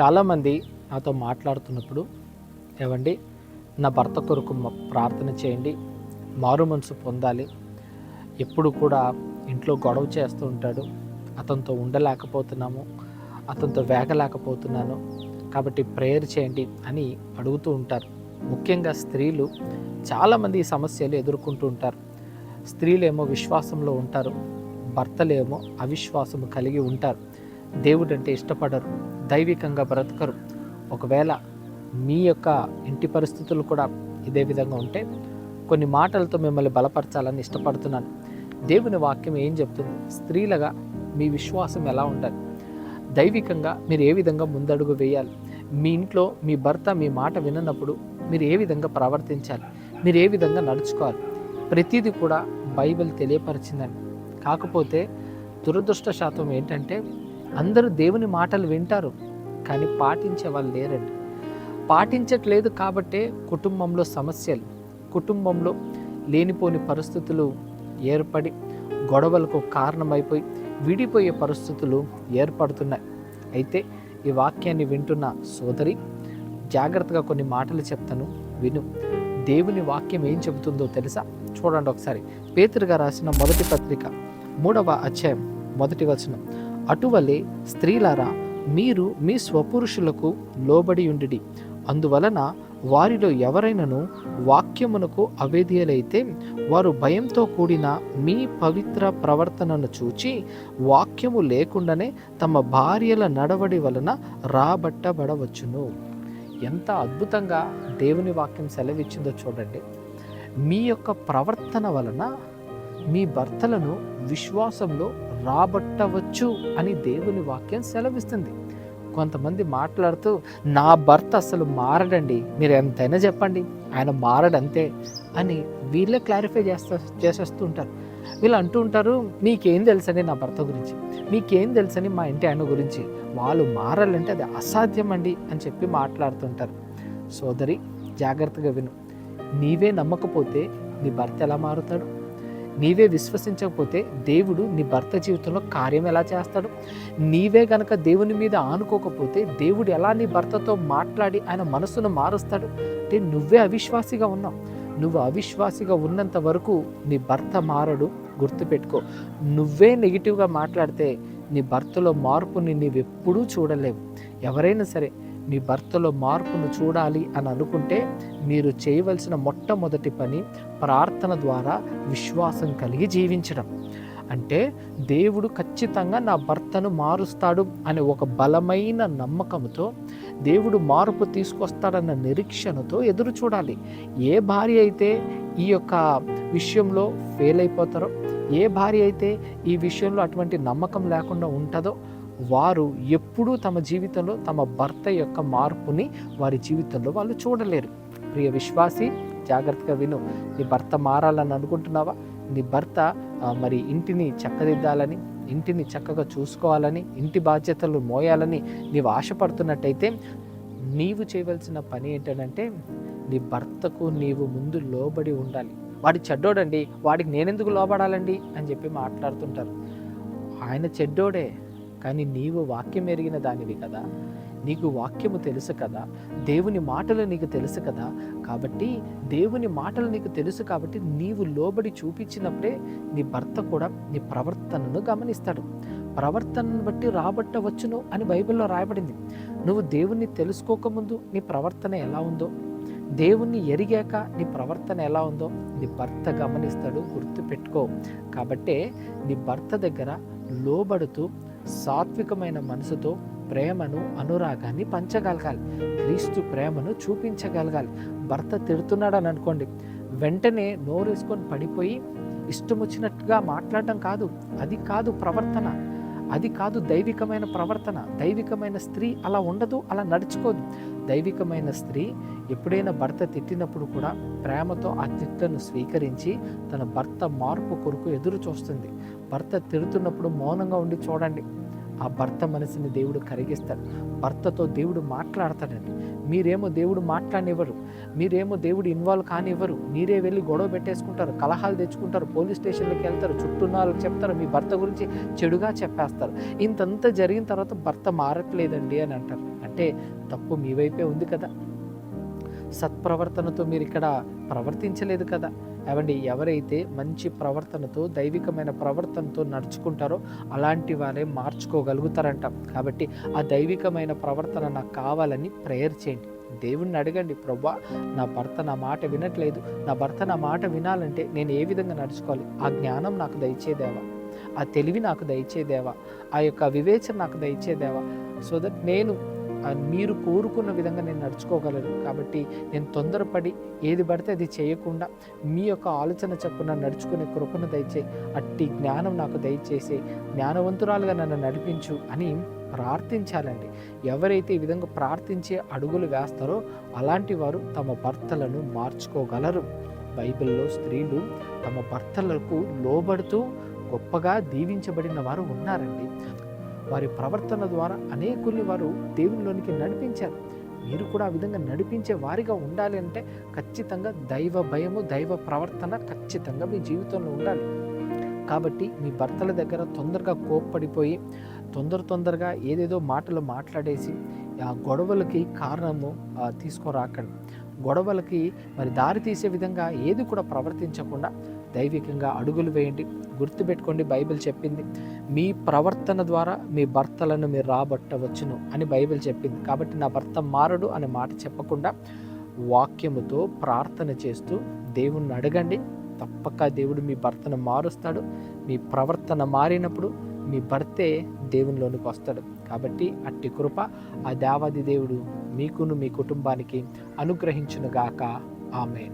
చాలామంది నాతో మాట్లాడుతున్నప్పుడు ఏవండి నా భర్త కొరకు ప్రార్థన చేయండి మారు మనసు పొందాలి. ఎప్పుడు కూడా ఇంట్లో గొడవ చేస్తూ ఉంటాడు. అతనితో ఉండలేకపోతున్నాము. అతనితో వేగలేకపోతున్నాను. కాబట్టి ప్రేయర్ చేయండి అని అడుగుతూ ఉంటారు. ముఖ్యంగా స్త్రీలు చాలామంది ఈ సమస్యలు ఎదుర్కొంటూ ఉంటారు. స్త్రీలేమో విశ్వాసంలో ఉంటారు. భర్తలేమో అవిశ్వాసము కలిగి ఉంటారు. దేవుడు అంటే ఇష్టపడరు దైవికంగా బ్రతకరు. ఒకవేళ మీ యొక్క ఇంటి పరిస్థితులు కూడా ఇదే విధంగా ఉంటే కొన్ని మాటలతో మిమ్మల్ని బలపరచాలని ఇష్టపడుతున్నాను. దేవుని వాక్యం ఏం చెప్తుంది? స్త్రీలుగా మీ విశ్వాసం ఎలా ఉండాలి? దైవికంగా మీరు ఏ విధంగా ముందడుగు వేయాలి? మీ ఇంట్లో మీ భర్త మీ మాట విననప్పుడు మీరు ఏ విధంగా ప్రవర్తించాలి? మీరు ఏ విధంగా నడుచుకోవాలి? ప్రతిదీ కూడా బైబిల్ తెలియపరిచిందండి. కాకపోతే దురదృష్ట శాతం ఏంటంటే అందరూ దేవుని మాటలు వింటారు కానీ పాటించే వాళ్ళు లేరండి. పాటించట్లేదు కాబట్టే కుటుంబంలో సమస్యలు కుటుంబంలో లేనిపోని పరిస్థితులు ఏర్పడి గొడవలకు కారణమైపోయి విడిపోయే పరిస్థితులు ఏర్పడుతున్నాయి. అయితే ఈ వాక్యాన్ని వింటున్న సోదరి జాగ్రత్తగా కొన్ని మాటలు చెప్తాను విను. దేవుని వాక్యం ఏం చెబుతుందో తెలుసా? చూడండి ఒకసారి. పేతురుగా రాసిన మొదటి పత్రిక మూడవ అధ్యాయం మొదటి వచనం. అటువలే స్త్రీలారా మీరు మీ స్వపురుషులకు లోబడి ఉండి అందువలన వారిలో ఎవరైనను వాక్యమునకు అవేదియలైతే వారు భయంతో కూడిన మీ పవిత్ర ప్రవర్తనను చూచి వాక్యము లేకుండానే తమ భార్యల నడవడి వలన రాబట్టబడవచ్చును. ఎంత అద్భుతంగా దేవుని వాక్యం సెలవిచ్చిందో చూడండి. మీ యొక్క ప్రవర్తన వలన మీ భర్తలను విశ్వాసంలో రాబట్టవచ్చు అని దేవుని వాక్యం సెలవిస్తుంది. కొంతమంది మాట్లాడుతూ నా భర్త అసలు మారడండి మీరు ఎంతైనా చెప్పండి ఆయన మారడంతే అని వీళ్ళే క్లారిఫై చేస్తా చేసేస్తూ ఉంటారు వీళ్ళు అంటూ ఉంటారు మీకేం తెలుసని నా భర్త గురించి? మీకేం తెలుసని మా ఇంటి ఆయన గురించి? వాళ్ళు మారాలంటే అది అసాధ్యం అండి అని చెప్పి మాట్లాడుతుంటారు. సోదరి జాగ్రత్తగా విను. నీవే నమ్మకపోతే నీ భర్త ఎలా మారుతాడు? నీవే విశ్వసించకపోతే దేవుడు నీ భర్త జీవితంలో కార్యం ఎలా చేస్తాడు? నీవే గనక దేవుని మీద ఆనుకోకపోతే దేవుడు ఎలా నీ భర్తతో మాట్లాడి ఆయన మనసును మారుస్తాడు? అంటే నువ్వే అవిశ్వాసిగా ఉన్నావు. నువ్వు అవిశ్వాసిగా ఉన్నంత వరకు నీ భర్త మారడు. గుర్తుపెట్టుకో. నువ్వే నెగిటివ్గా మాట్లాడితే నీ భర్తలో మార్పుని నీవెప్పుడూ చూడలేవు. ఎవరైనా సరే మీ భర్తలో మార్పును చూడాలి అని అనుకుంటే మీరు చేయవలసిన మొట్టమొదటి పని ప్రార్థన ద్వారా విశ్వాసం కలిగి జీవించడం. అంటే దేవుడు ఖచ్చితంగా నా భర్తను మారుస్తాడు అనే ఒక బలమైన నమ్మకంతో దేవుడు మార్పు తీసుకొస్తాడన్న నిరీక్షణతో ఎదురు చూడాలి. ఏ భార్య అయితే ఈ యొక్క విషయంలో ఫెయిల్ అయిపోతారో ఏ భార్య అయితే ఈ విషయంలో అటువంటి నమ్మకం లేకుండా ఉంటుందో వారు ఎప్పుడూ తమ జీవితంలో తమ భర్త యొక్క మార్పుని వారి జీవితంలో వాళ్ళు చూడలేరు. ప్రియ విశ్వాసి జాగ్రత్తగా విను. నీ భర్త మారాలని అనుకుంటున్నావా? నీ భర్త మరి ఇంటిని చక్కదిద్దాలని ఇంటిని చక్కగా చూసుకోవాలని ఇంటి బాధ్యతలు మోయాలని నీవు ఆశపడుతున్నట్టయితే నీవు చేయవలసిన పని ఏంటంటే నీ భర్తకు నీవు ముందు లోబడి ఉండాలి. వాడి చెడ్డోడండి వాడికి నేనెందుకు లోబడాలండి అని చెప్పి మాట్లాడుతుంటారు. ఆయన చెడ్డోడే కానీ నీవు వాక్యం ఎరిగిన దానివి కదా. నీకు వాక్యము తెలుసు కదా దేవుని మాటలు నీకు తెలుసు కదా కాబట్టి దేవుని మాటలు నీకు తెలుసు కాబట్టి నీవు లోబడి చూపించినప్పుడే నీ భర్త కూడా నీ ప్రవర్తనను గమనిస్తాడు. ప్రవర్తనను బట్టి రాబట్టవచ్చును అని బైబిల్లో రాయబడింది. నువ్వు దేవుణ్ణి తెలుసుకోకముందు నీ ప్రవర్తన ఎలా ఉందో దేవుణ్ణి ఎరిగాక నీ ప్రవర్తన ఎలా ఉందో నీ భర్త గమనిస్తాడు గుర్తుపెట్టుకో. కాబట్టే నీ భర్త దగ్గర లోబడుతూ సాత్వికమైన మనసుతో ప్రేమను అనురాగాన్ని పంచగలగాలి. క్రీస్తు ప్రేమను చూపించగలగాలి. భర్త తిడుతున్నాడని అనుకోండి. వెంటనే నోరేసుకొని పడిపోయి ఇష్టం వచ్చినట్టుగా మాట్లాడడం కాదు. అది కాదు ప్రవర్తన. అది కాదు దైవికమైన ప్రవర్తన. దైవికమైన స్త్రీ అలా ఉండదు అలా నడుచుకోదు. దైవికమైన స్త్రీ ఎప్పుడైనా భర్త తిట్టినప్పుడు కూడా ప్రేమతో ఆ తిట్టను స్వీకరించి తన భర్త మార్పు కొరకు ఎదురు చూస్తుంది. భర్త తిడుతున్నప్పుడు మౌనంగా ఉండి చూడండి. ఆ భర్త మనసుని దేవుడు కరిగిస్తాడు. భర్తతో దేవుడు మాట్లాడతాడని మీరేమో దేవుడు మాట్లాడనివ్వరు. మీరేమో దేవుడు ఇన్వాల్వ్ కానివ్వరు. మీరే వెళ్ళి గొడవ పెట్టేసుకుంటారు కలహాలు తెచ్చుకుంటారు పోలీస్ స్టేషన్లకు వెళ్తారు చుట్టూ వాళ్ళకి చెప్తారు మీ భర్త గురించి చెడుగా చెప్పేస్తారు. ఇంతంతా జరిగిన తర్వాత భర్త మారట్లేదండి అని అంటారు. అంటే తప్పు మీ వైపే ఉంది కదా. సత్ప్రవర్తనతో మీరు ఇక్కడ ప్రవర్తించలేదు కదా. ఏమండి ఎవరైతే మంచి ప్రవర్తనతో దైవికమైన ప్రవర్తనతో నడుచుకుంటారో అలాంటి వారే మార్చుకోగలుగుతారంట. కాబట్టి ఆ దైవికమైన ప్రవర్తన నాకు కావాలని ప్రేయర్ చేయండి. దేవుణ్ణి అడగండి ప్రభా నా భర్త నా మాట వినట్లేదు. నా భర్త నా మాట వినాలంటే నేను ఏ విధంగా నడుచుకోవాలి? ఆ జ్ఞానం నాకు దయచేదేవా ఆ తెలివి నాకు దయచేదేవా ఆ యొక్క వివేచన నాకు దయచేదేవా సో దట్ నేను మీరు కోరుకున్న విధంగా నేను నడుచుకోగలను. కాబట్టి నేను తొందరపడి ఏది పడితే అది చేయకుండా మీ యొక్క ఆలోచన చొప్పున నడుచుకునే కృపను దయచే అట్టి జ్ఞానం నాకు దయచేసి జ్ఞానవంతురాలుగా నన్ను నడిపించు అని ప్రార్థించాలండి. ఎవరైతే ఈ విధంగా ప్రార్థించే అడుగులు వేస్తారో అలాంటి వారు తమ భర్తలను మార్చుకోగలరు. బైబిల్లో స్త్రీలు తమ భర్తలకు లోబడుతూ గొప్పగా దీవించబడిన వారు ఉన్నారండి. వారి ప్రవర్తన ద్వారా అనేకుల్ని వారు దేవునిలోనికి నడిపించారు. మీరు కూడా ఆ విధంగా నడిపించే వారిగా ఉండాలి అంటే ఖచ్చితంగా దైవ భయము దైవ ప్రవర్తన ఖచ్చితంగా మీ జీవితంలో ఉండాలి. కాబట్టి మీ భర్తల దగ్గర తొందరగా కోప్పడిపోయి తొందర తొందరగా ఏదేదో మాటలు మాట్లాడేసి ఆ గొడవలకి కారణము తీసుకురాకండి. గొడవలకి మరి దారి తీసే విధంగా ఏది కూడా ప్రవర్తించకుండా దైవికంగా అడుగులు వేయండి గుర్తుపెట్టుకోండి బైబిల్ చెప్పింది. మీ ప్రవర్తన ద్వారా మీ భర్తలను మీరు రాబట్టవచ్చును అని బైబిల్ చెప్పింది. కాబట్టి నా భర్త మారడు అనే మాట చెప్పకుండా వాక్యముతో ప్రార్థన చేస్తూ దేవుణ్ణి అడగండి. తప్పక దేవుడు మీ భర్తను మారుస్తాడు. మీ ప్రవర్తన మారినప్పుడు మీ భర్తే దేవునిలోనికి వస్తాడు. కాబట్టి అట్టి కృప ఆ దేవాది దేవుడు మీకును మీ కుటుంబానికి అనుగ్రహించునుగాక. ఆమె